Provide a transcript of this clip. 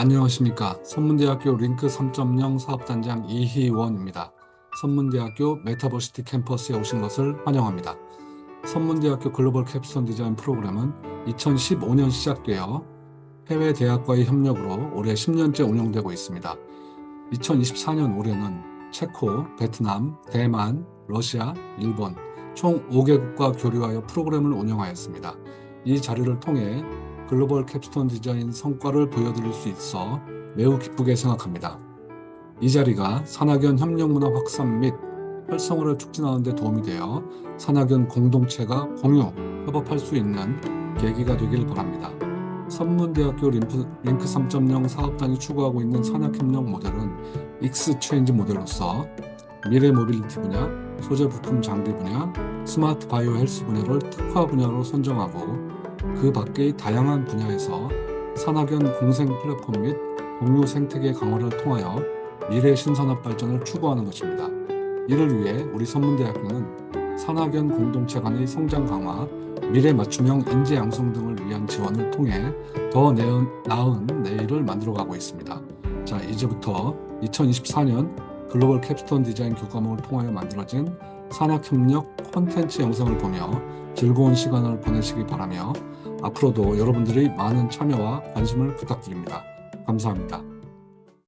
안녕하십니까. 선문대학교 링크 3.0 사업단장 이희원입니다. 선문대학교 메타버시티 캠퍼스에 오신 것을 환영합니다. 선문대학교 글로벌 캡스톤 디자인 프로그램은 2015년 시작되어 해외 대학과의 협력으로 올해 10년째 운영되고 있습니다. 2024년 올해는 체코, 베트남, 대만, 러시아, 일본 총 5개국과 교류하여 프로그램을 운영하였습니다. 이 자료를 통해 글로벌 캡스톤 디자인 성과를 보여드릴 수 있어 매우 기쁘게 생각합니다. 이 자리가 산학연 협력문화 확산 및 활성화를 촉진하는 데 도움이 되어 산학연 공동체가 공유, 협업할 수 있는 계기가 되길 바랍니다. 선문대학교 링크, 링크 3.0 사업단이 추구하고 있는 산학협력 모델은 익스체인지 모델로서 미래 모빌리티 분야, 소재 부품 장비 분야, 스마트 바이오 헬스 분야를 특화 분야로 선정하고 그 밖의 다양한 분야에서 산학연 공생 플랫폼 및 공유 생태계 강화를 통하여 미래 신산업 발전을 추구하는 것입니다. 이를 위해 우리 선문대학교는 산학연 공동체 간의 성장 강화, 미래 맞춤형 인재 양성 등을 위한 지원을 통해 더 나은 내일을 만들어가고 있습니다. 자, 이제부터 2024년 글로벌 캡스톤 디자인 교과목을 통하여 만들어진 산학협력 콘텐츠 영상을 보며 즐거운 시간을 보내시기 바라며 앞으로도 여러분들의 많은 참여와 관심을 부탁드립니다. 감사합니다.